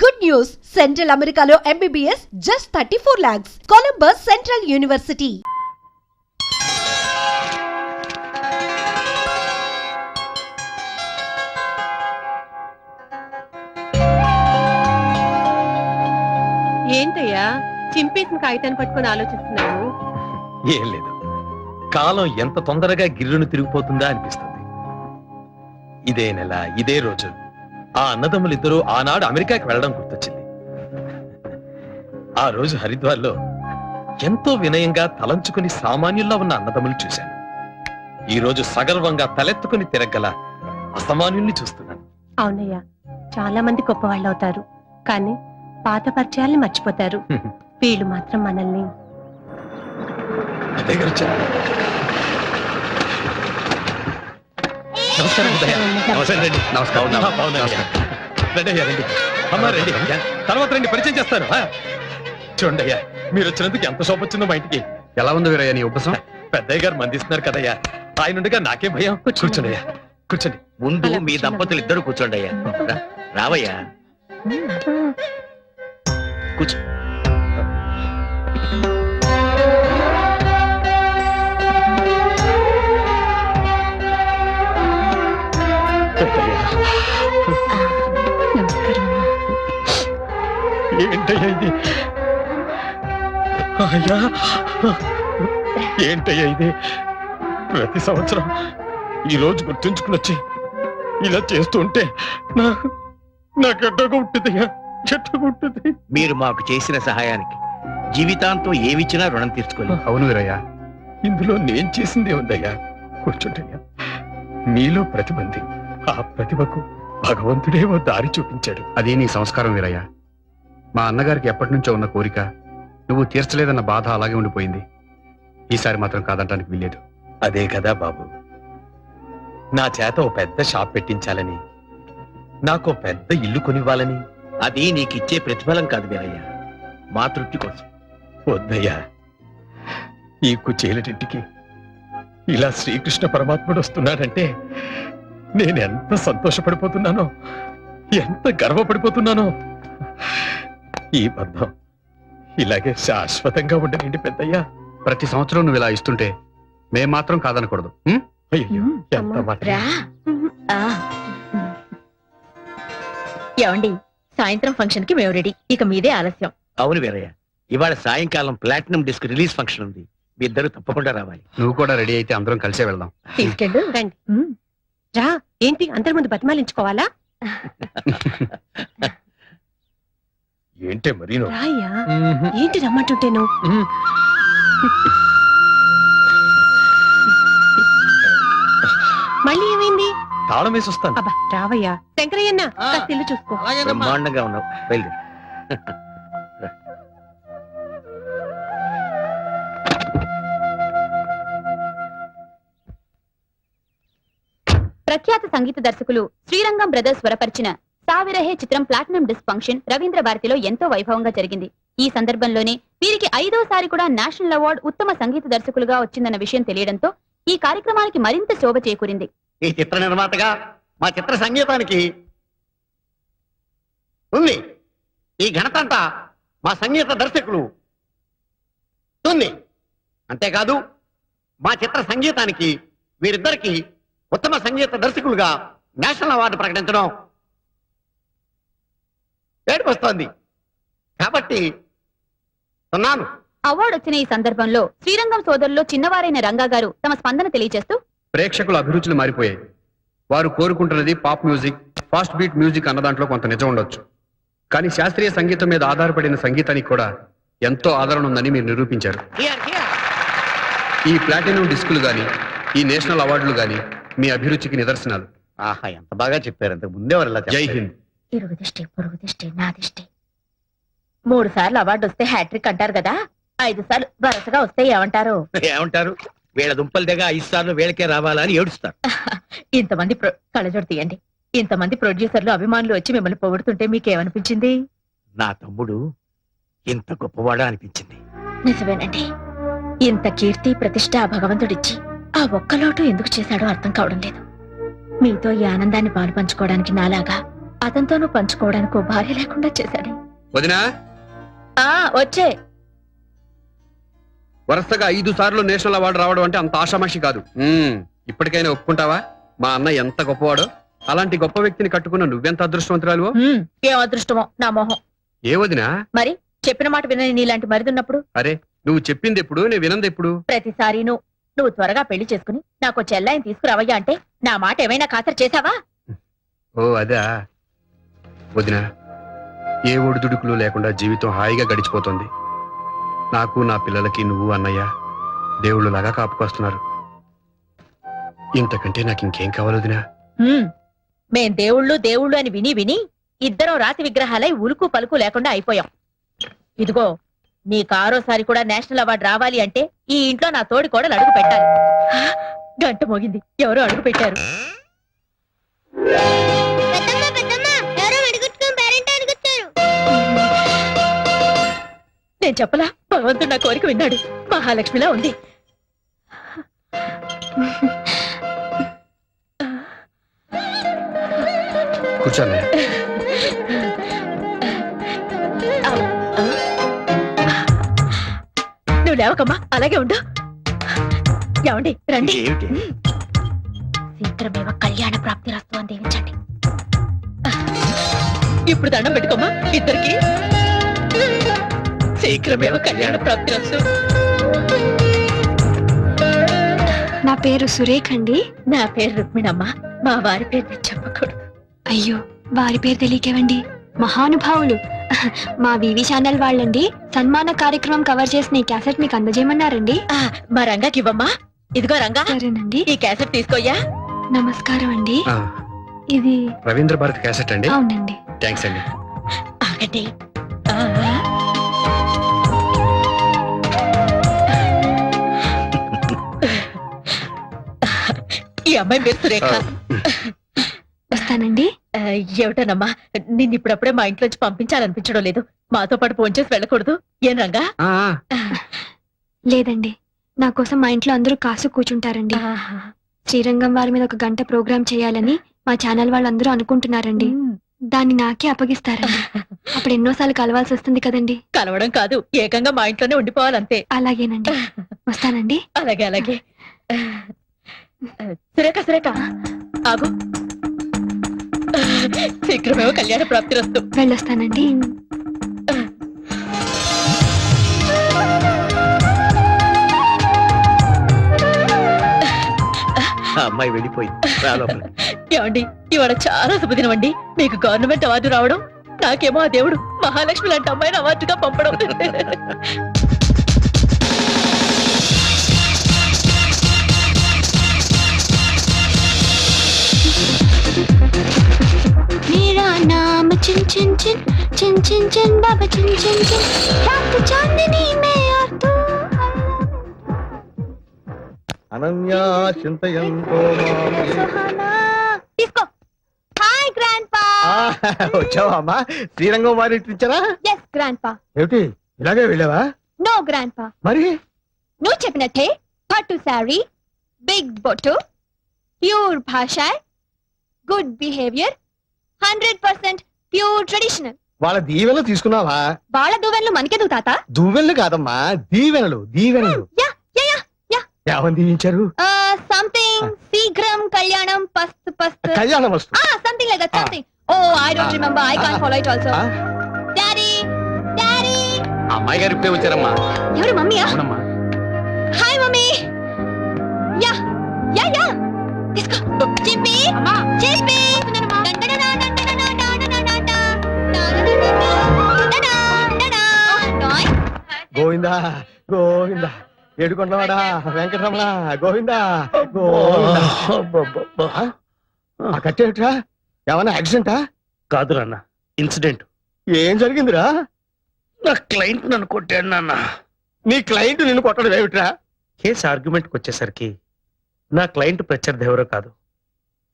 Good news. Central అమెరికాలో MBBS just thirty four lakhs Columbus Central University ఏంటయ్యా? చింపేసిన కాగితాన్ని పట్టుకొని ఆలోచిస్తున్నావు? ఏం లేదు. కాలం ఎంత తొందరగా గిర్రును తిరిగిపోతుందా అనిపిస్తుంది. ఇదే నెల ఇదే రోజు. ఆ అన్నదమ్ములిద్దరూ ఆనాడు అమెరికాకి వెళ్ళడం గుర్తొచ్చింది. ఆ రోజు హరిద్వార్లో ఎంతో వినయంగా తలంచుకుని సామాన్యుల్లా ఉన్న అన్నదమ్ములు చూశాను. ఈ రోజు సగర్వంగా తలెత్తుకుని తిరగల అసామాన్యుల్ని చూస్తున్నాను. అవునయ్యా చాలా మంది గొప్పవాళ్ళు అవుతారు కానీ పాత పరిచయాల్ని మర్చిపోతారు. వీళ్ళు మాత్రం మనల్ని. నమస్కారం ఉదయ. నమస్కారం. రండి. నమస్కారం. రండి అయ్యా రండి. అమ్మా రండి. అయ్యా. తర్వాత రండి పరిచయం చేస్తాను. చూడండి అయ్యా మీరు వచ్చినందుకు ఎంత శోభ వచ్చిందో మా ఇంటికి. ఎలా ఉంది వీరయ్య నీ ఉపసం? పెద్దయ్య గారు మందిస్తున్నారు కదయ్యా ఆయన ఉండగా నాకే భయం. కూర్చోండి. కూర్చోండి అయ్యా. కూర్చోండి. ముందు మీ. దంపతులు ఇద్దరు కూర్చోండి అయ్యా. రావయ్యా. కూర్చో. ఏంటయ్యా ఇది? అయ్యా! ఏంటయ్యా ఇది? ప్రతి సంవత్సరం ఈ రోజు గుర్తుంచుకుని వచ్చి ఇలా చేస్తూ ఉంటే నా ఉంటుందయ్యా ఎట్టగా ఉంటుంది మీరు మాకు చేసిన సహాయానికి జీవితాంతం ఏమిచ్చినా రుణం తీర్చుకోలేదు. అవును వీరయ్య. ఇందులో నేను చేసిందే ఉందయ్యా. కూర్చుంటయ్యా నీలో ప్రతిభ ఉంది ఆ ప్రతిభకు భగవంతుడే ఓ దారి చూపించాడు. అది నీ సంస్కారం వీరయ్య. మా అన్నగారికి ఎప్పటి నుంచో ఉన్న కోరిక నువ్వు తీర్చలేదన్న బాధ అలాగే ఉండిపోయింది. ఈసారి మాత్రం కాదంటానికి వీల్లేదు. అదే కదా బాబు. నా చేత ఓ పెద్ద షాప్ పెట్టించాలని నాకు పెద్ద ఇల్లు కొనివ్వాలని. అది నీకిచ్చే ప్రతిఫలం కాదు వీరయ్య మా తృప్తి కోసం. వద్దయ్యా. ఈ కుచేలటింటికి ఇలా శ్రీకృష్ణ పరమాత్ముడు వస్తున్నాడంటే నేను ఎంత సంతోషపడిపోతున్నానో ఎంత గర్వపడిపోతున్నానో. ఈ బంధం ఇలాగే శాశ్వతంగా ఉండనండి పెద్దయ్యా. ప్రతి సంవత్సరం నువ్వు ఇలా ఇస్తుంటే మేం మాత్రం కాదనకూడదు. ఉం? అయ్యో ఎంత అమ్మా. మాట. రా. ఆ. ఏమండి సాయంత్రం ఫంక్షన్కి మేము రెడీ. ఇక మీదే ఆలస్యం. అవును వీరయ్య. ఇవాళ సాయంకాలం ప్లాటినం డిస్క్ రిలీజ్ ఫంక్షన్ ఉంది. మీ ఇద్దరు తప్పకుండా రావాలి. నువ్వు కూడా రెడీ అయితే అందరం కలిసే వెళ్దాం. తీసుకెళ్ళు. రండి. రా ఏంటి అందరి ముందు బతిమాలించుకోవాలా? ఏంటే మరీను? రాయ్యా ఏంటి రమ్మంటుంటే నువ్వు మళ్ళీ ఏమైంది? తాళం వేసి వస్తాను. అబ్బా రావయ్యా. శంకరయ్యన్న. కాస్త ఇల్లు చూసుకో. బ్రహ్మాండంగా ఉన్నావు. బయలుదేరు. ప్రఖ్యాత సంగీత దర్శకులు శ్రీరంగం బ్రదర్స్ స్వరపరిచిన సావిరహే చిత్రం ప్లాటినం డిస్క్ ఫంక్షన్ రవీంద్ర భారతిలో ఎంతో వైభవంగా జరిగింది. ఈ సందర్భంలోనే వీరికి ఐదోసారి కూడా నేషనల్ అవార్డు ఉత్తమ సంగీత దర్శకులుగా వచ్చిందన్న విషయం తెలియడంతో ఈ కార్యక్రమానికి మరింత శోభ చేకూరింది. ఈ చిత్ర నిర్మాతగా మా చిత్ర సంగీతానికి ఉంది. ఈ ఘనత అంతా మా సంగీత దర్శకులు. ఉంది. అంతేకాదు మా చిత్ర సంగీతానికి వీరిద్దరికి ఉత్తమ సంగీత దర్శకులుగా నేషనల్ అవార్డు ప్రకటించడం వస్తోంది కాబట్టి ఉన్నాను అవార్డు వచ్చిన ఈ సందర్భంలో శ్రీరంగం సోదరులో చిన్నవారైన రంగా గారు తమ స్పందన తెలియజేస్తూ ప్రేక్షకుల అభిరుచులు మారిపోయాయి. వారు కోరుకుంటున్నది pop music fast beat music అన్న దాంట్లో కొంత నిజం ఉండొచ్చు. కానీ శాస్త్రీయ సంగీతం మీద ఆధారపడిన సంగీతానికి కూడా ఎంతో ఆదరణ ఉందని మీరు నిరూపించారు. ఈ ప్లాటినం డిస్కులు గాని ఈ నేషనల్ అవార్డులు గాని మీ అభిరుచికి నిదర్శనాలు. ఆహా ఎంత బాగా చెప్పారు. అంతకు ముందే వారు ఇలా జై. హింద్. ఇరుగు దిష్టి పొరుగు దిష్టి నా దిష్టి మూడు సార్లు అవార్డు వస్తే హ్యాట్రిక్ అంటారు కదా ఐదు సార్లు వరుసగా వస్తే ఏమంటారు? ఏమంటారు? వీళ్ళ దుంపల దగ్గర ఐదు సార్లు వీళ్ళకే రావాలా అని ఏడుస్తారు. ఇంతమంది ప్రొ- కళ్ళజోడు తీయండి. ఇంతమంది ప్రొడ్యూసర్లు అభిమానులు వచ్చి మిమ్మల్ని పొగుడుతుంటే మీకేమనిపించింది? నా తమ్ముడు ఇంత గొప్పవాడా అనిపించింది. నిజమేనండి. ఇంత కీర్తి ప్రతిష్ట ఆ భగవంతుడిచ్చి ఆ ఒక్క లోటు ఎందుకు చేశాడో అర్థం కావడం లేదు. మీతో ఈ ఆనందాన్ని పాలు పంచుకోవడానికి నాలాగా అతనితోనూ పంచుకోవడానికి భార్య లేకుండా చేశాడే. వదినా? ఆ వచ్చే. వరుసగా ఐదు సార్లు నేషనల్ అవార్డు రావడం అంటే అంత ఆషామాషి కాదు. ఇప్పటికైనా ఒప్పుకుంటావా? మా అన్న ఎంత గొప్పవాడో. అలాంటి గొప్ప వ్యక్తిని కట్టుకున్న నువ్వెంత అదృష్టవంతురాలు ఏం అదృష్టమో నా మొహం. ఏ వదినా? మరి చెప్పిన మాట వినని నీలాంటి మరిదున్నప్పుడు? అరే నువ్వు చెప్పింది ఎప్పుడు నేను వినంది ఎప్పుడు ప్రతిసారి నువ్వు నువ్వు త్వరగా పెళ్ళి చేసుకుని నాకు చెల్లాయిని తీసుకురావయ్యా అంటే నా మాట ఏమైనా ఖాతరు చేశావా? ఓ అదా. వదినా ఏ ఒడిదుడుకులు లేకుండా జీవితం హాయిగా గడిచిపోతుంది. నాకు నా పిల్లలకి నువ్వు అన్నయ్య దేవుళ్ళు లాగా కాపుకొస్తున్నారు. ఇంతకంటే నాకు ఇంకేం కావాలి మేం దేవుళ్ళు దేవుళ్ళు అని విని విని ఇద్దరం రాతి విగ్రహాలై ఉలుకు పలుకు లేకుండా అయిపోయాం. ఇదిగో నీకు ఆరోసారి కూడా నేషనల్ అవార్డు రావాలి అంటే ఈ ఇంట్లో నా తోడి కూడా అడుగు పెట్టాలి. గంట మోగింది. ఎవరో అడుగు పెట్టారు. నేను చెప్పలా? భగవంతుడు నా కోరిక విన్నాడు. మహాలక్ష్మిలా ఉంది. నువ్వు లేవకమ్మా అలాగే ఉండు. ఏమండి రండి. ఏమిటి? శీఘ్రమేవ కళ్యాణ ప్రాప్తి రస్తు అని దీవించండి. ఇప్పుడు దండం పెట్టుకోమా ఇద్దరికి. శీఘ్రమేవ కళ్యాణ ప్రాప్తి నా పేరు సురేఖ్ అండి. నా పేరు రుక్మిణమ్మ. మా వారి పేరు నేను చెప్పకూడదు అయ్యో వారి పేరు తెలియకేవండి? మహానుభావులు. మా వివి ఛానల్ వాళ్ళండి సన్మాన కార్యక్రమం కవర్ చేసిన ఈ క్యాసెట్ మీకు అందజేయమన్నారండి. ఆ, మా రంగాకి ఇవ్వమ్మా ఇదిగో రంగా. సరేనండి. ఈ క్యాసెట్ తీసుకోయ్యా. నమస్కారం అండి. ఆ, ఇది రవీంద్ర భారతి క్యాసెట్ అండి. అవునండి. థ్యాంక్స్ అండి. ఆగండి. ఈ అమ్మాయి పేరు సురేఖ. వస్తానండి. ఏమిటోనమ్మా నిన్ను ఇప్పుడప్పుడే మా ఇంట్లోంచి పంపించాలనిపించడం లేదు. మాతో పాటు ఫోన్ చేసి వెళ్ళకూడదు. ఏం రంగా? లేదండి. నా కోసం మా ఇంట్లో అందరూ కాసు కూర్చుంటారండి. శ్రీరంగం వారి మీద ఒక గంట ప్రోగ్రామ్ చేయాలని మా ఛానల్ వాళ్ళందరూ అనుకుంటున్నారండి. దాన్ని నాకే అప్పగిస్తారండి. అప్పుడు ఎన్నోసార్లు కలవాల్సి వస్తుంది కదండి. కలవడం కాదు ఏకంగా మా ఇంట్లోనే ఉండిపోవాలంతే. అలాగేనండి. వస్తానండి. అలాగే అలాగే. సురేఖ సురేఖ. ఆగు. శీఘ్రమేమో కళ్యాణ ప్రాప్తి వస్తు వెళ్ళొస్తానండి. ఆ అమ్మాయి వెళ్ళిపోయింది. ఏమండి ఇవాళ చాలా శుభదినం అండి మీకు గవర్నమెంట్ అవార్డు రావడం నాకేమో ఆ దేవుడు మహాలక్ష్మి లాంటి అమ్మాయిని అవార్డుగా పంపడం. चिन चिन चिन चिन चिन चिन बाबा चिन चिन चिन रात चांदनी में और तू అనన్యా చింతయంతో మాం ఏ- తీసుకో హాయ్ గ్రాండ్ పా ఆ, వచ్చావా అమ్మా శ్రీరంగం వారి ఇచ్చారా ఎస్ గ్రాండ్ పా ఏమిటి ఇలాగే వెళ్ళావా నో గ్రాండ్ పా మరి నువ్వు చెప్పినట్టే పట్టు శారీ బిగ్ బొట్టు ప్యూర్ భాష good behaviour hundred percent pure traditional వాళ్ళ దీవెనలు తీసుకున్నావా? వాళ్ళ దువ్వెన్లు మనకెందుకు తాత? దువ్వెనలు కాదమ్మా దీవెనలు దీవెనలు. Yeah yeah yeah yeah. ఏమని దీవించారు? సంథింగ్ శీఘ్రం కళ్యాణం పస్త్ పస్త్. కళ్యాణం వస్తు. ఆ something like that something oh I don't remember I can't follow it also? Daddy daddy అమ్మాయి గారు ఇప్పుడే వచ్చారమ్మా. ఎవరు మమ్మీయా అవునమ్మా. Hi mummy. Yeah yeah yeah. తీసుకో. చిప్పి అమ్మా చిప్పి గోవిందా గోవిందా. ఏడుకొండవాడా వెంకటరమణ గోవిందా గోవిందా. ఆ? కట్టేమిట్రా ఏమన్నా యాక్సిడెంటా? కాదు నాన్న ఇన్సిడెంట్. ఏం జరిగిందిరా? నా క్లయింట్ నన్ను కొట్టాడు నాన్న. నీ క్లయింట్ నిన్ను కొట్టడం ఏమిట్రా? కేసు ఆర్గ్యుమెంట్కి వచ్చేసరికి నా క్లయింట్ ప్రత్యర్థి ఎవరో కాదు.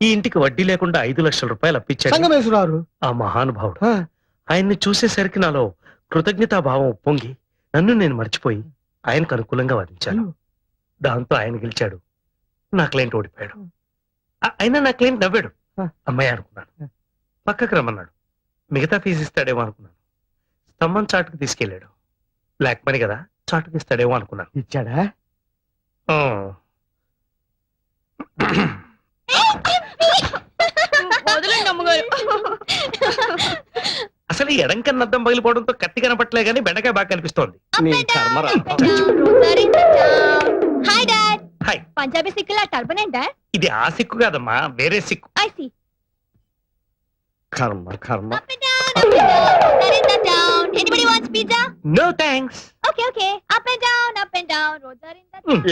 ఈ ఇంటికి వడ్డీ లేకుండా ఐదు లక్షల రూపాయలు అప్పించాడు ఆ మహానుభావుడు. ఆయన్ని చూసేసరికి నాలో కృతజ్ఞతాభావం ఉప్పొంగి నన్ను నేను మర్చిపోయి ఆయనకు అనుకూలంగా వాదించాను. దాంతో ఆయన గెలిచాడు. నా క్లయింట్ ఓడిపోయాడు. ఆ- అయినా నా క్లయింట్ నవ్వాడు. అమ్మాయి అనుకున్నాను. పక్కకు రమ్మన్నాడు. మిగతా ఫీజు ఇస్తాడేమో అనుకున్నాను. స్తంభం చాటుకు తీసుకెళ్ళాడు. బ్లాక్ మనీ కదా చాటుకు ఇస్తాడేమో అనుకున్నాను. ఇచ్చాడా? ఆ. అసలు ఈ ఎడం కన్నా అద్దం పగిలిపోవడంతో కత్తి కనపట్లే గానీ బెండకాయ బాగా కనిపిస్తోంది. నీ కర్మరా హాయ్ డాడ్ హాయ్. పంజాబీ సిక్కుల టర్బన్ డాడ్ ఇది ఆ సిక్కు కాదమ్మా వేరే సిక్కు. I see. కర్మ కర్మ? No thanks.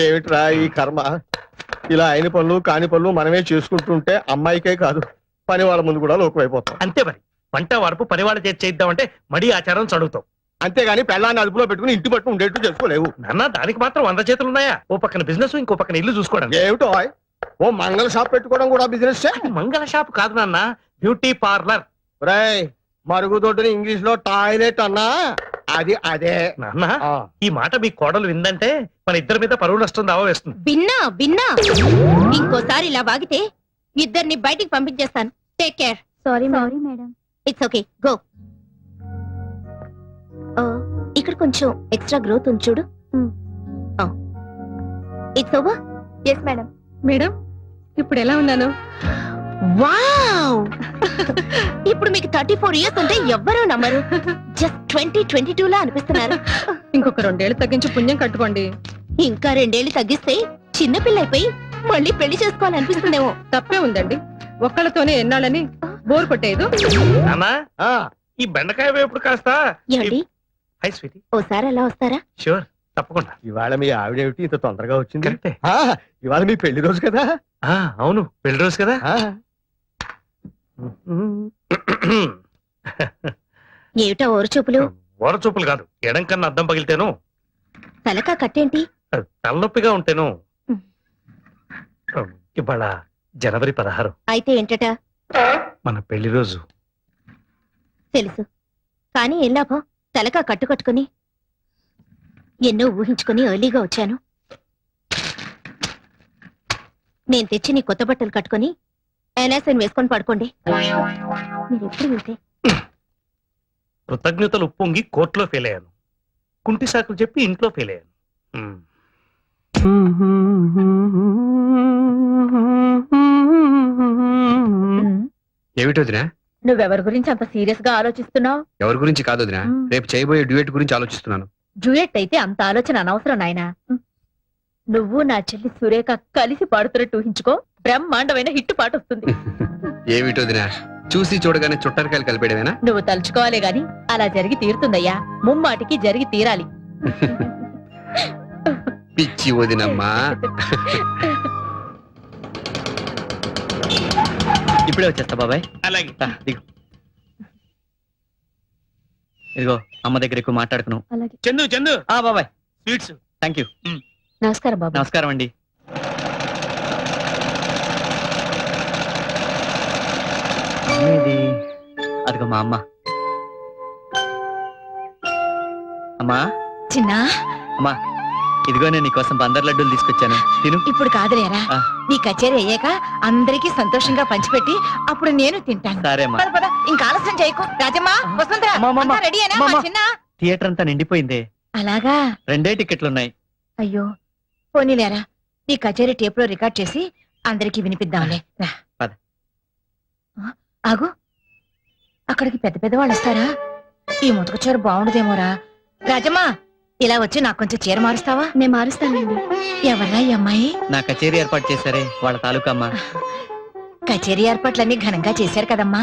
ఏమిట్రా ఈ కర్మ? ఇలా అయిన పనులు కాని పనులు మనమే చేసుకుంటుంటే అమ్మాయికే కాదు పని వాళ్ళ ముందు కూడా లోకమైపోతాం అంతే మరి. వంట వరపు పనివాళ్ళ చేతి చేద్దామంటే మడి ఆచారం చదువుతాం. అంతేగాని పెళ్ళాన్ని అదుపులో పెట్టుకుని ఇంటి పట్టు ఉండేట్టు చేసుకోలేవు. నాన్న దానికి మాత్రం వంద చేతులు ఉన్నాయా? ఓ పక్కన బిజినెస్ ఇంకో పక్కన ఇల్లు చూసుకోవడం ఏమిటో ఆయ్? ఓ మంగళ షాప్ పెట్టుకోవడం కూడా బిజినెస్ మంగళ షాప్ కాదు నాన్న బ్యూటీ పార్లర్. మరుగుదొడ్డుని ఇంగ్లీష్లో టాయిలెట్ అన్నా? అది అదే. నాన్న ఆ. ఈ మాట మీ కోడలు విందంటే మన ఇద్దరి మీద పరువు నష్టం దావా వేస్తుంది. బిన్నా బిన్నా ఇంకోసారి ఇలా వాగితే ఇద్దరిని బయటికి పంపించేస్తాను. Take care Sorry, sorry, madam. It's okay go ఇక్కడ కొంచెం ఎక్స్ట్రా గ్రోత్ ఉంది చూడు. It's over Yes, madam. Madam ఇప్పుడు ఎలా ఉన్నాను? వావ్ ఇప్పుడు మీకు థర్టీ ఫోర్ ఇయర్స్ అంటే ఎవ్వరూ నమ్మరు. జస్ట్ ట్వంటీ ట్వంటీ టూ లా అనిపిస్తున్నారు. ఇంకొక రెండేళ్ళు తగ్గించి పుణ్యం కట్టుకోండి. ఇంకా రెండేళ్ళు తగ్గిస్తే చిన్నపిల్ల అయిపోయి మళ్ళీ పెళ్ళి చేసుకోవాలనిపిస్తుందేమో. తప్పే ఉందండి. ఒక్కళ్ళతోనే ఎన్నాళ్ళని బోర్ కొట్టేదు. ఈ బెండకాయ వేపుడు కాస్త ఏమండి? హై స్వీటీ ఓసారి అలా వస్తారా? షూర్ తప్పకుండా. ఇవాళ మీ ఆవిడేమిటి ఇంత తొందరగా వచ్చింది? కరెక్టే ఆ, ఇవాళ మీ పెళ్ళి రోజు కదా? ఆ, అవును పెళ్ళి రోజు కదా? ఆ, ఏమిటా ఓరు చూపులు? ఓర చూపులు కాదు ఎడం కన్నా అద్దం పగిలితేను. తలకా కట్టేంటి? తలనొప్పిగా ఉంటేను. ఇవాళ జనవరి పదహారు. అయితే ఏంటట? మన పెళ్ళి రోజు. తెలుసు. కానీ ఏం లాభం? తలకా కట్టు కట్టుకుని ఎన్నో ఊహించుకుని ఎర్లీగా వచ్చాను. నేను తెచ్చి నీ కొత్త బట్టలు కట్టుకుని ఎలాసన్ వేసుకొని పడుకోండి. మీరు ఎప్పుడు వెళ్తే? కృతజ్ఞతలు ఉప్పొంగి కోర్టులో ఫెయిల్ అయ్యాను. కుంటి సాకులు చెప్పి ఇంట్లో ఫెయిల్ అయ్యాను. ఉమ్. ఏమిటి వదినా? నువ్వెవరి గురించి అంత సీరియస్గా ఆలోచిస్తున్నావు? ఎవరి గురించి కాదు వదినా. రేపు చేయబోయే డ్యూయట్ గురించి ఆలోచిస్తున్నాను. జూయట్ అయితే అంత ఆలోచన అనవసరం నాయనా. నువ్వు నా చెల్లి సురేఖ కలిసి పాడుతున్నట్టు ఊహించుకో. బ్రహ్మాండమైన హిట్ పాట వస్తుంది. ఏమిటి వదినా? చూసి చూడగానే చుట్టరికాయలు కలిపేయడమేనా? నువ్వు తలుచుకోవాలే గాని అలా జరిగి తీరుతుందయ్యా. ముమ్మాటికి జరిగి తీరాలి. పిచ్చి వదినమ్మా. ఇప్పుడే వచ్చేస్తా బాబాయ్. అలాగే. దిగు. ఇదిగో అమ్మ దగ్గర ఎక్కువ మాట్లాడుకును అలాగే. చందు చందు. ఆ బాబాయ్. స్వీట్స్. థ్యాంక్ యూ నమస్కారం బాబు నమస్కారం అండి. అదిగో మా అమ్మ. అమ్మా. చిన్నా. అమ్మా ఇదిగో నేను నీకోసం బందర్ లడ్డూలు తీసుకొచ్చాను. తిను. ఇప్పుడు కాదులేరా. నీ కచేరీ అయ్యాక అందరికీ సంతోషంగా పంచిపెట్టి అప్పుడు నేను తింటాను. పద పద. ఇంకా ఆలస్యం చేయకు. రాజమ్మా వసుంధర అమ్మా, అమ్మా, అంతా రెడీయేనా మా అమ్మా. చిన్న? థియేటర్ అంతా నిండిపోయిందే. అలాగా? రెండే టికెట్లు ఉన్నాయి అయ్యో పోనీలేరా. నీ కచేరీ టేప్లో రికార్డ్ చేసి అందరికి వినిపిద్దాంలే. రా. పద. ఆ, ఆగు. అక్కడికి పెద్ద పెద్ద వాళ్ళు వస్తారా ఈ ముతక చీర బాగుండదేమోరా. రాజమ్మా! ఇలా వచ్చి నాకు కొంచెం చీర మారుస్తావా? నేను మారుస్తానండి. ఎవర్రా ఈ అమ్మాయి? నా కచేరీ ఏర్పాటు చేశారే వాళ్ళ తాలూకా అమ్మా కచేరీ ఏర్పాట్లన్నీ ఘనంగా చేశారు కదమ్మా.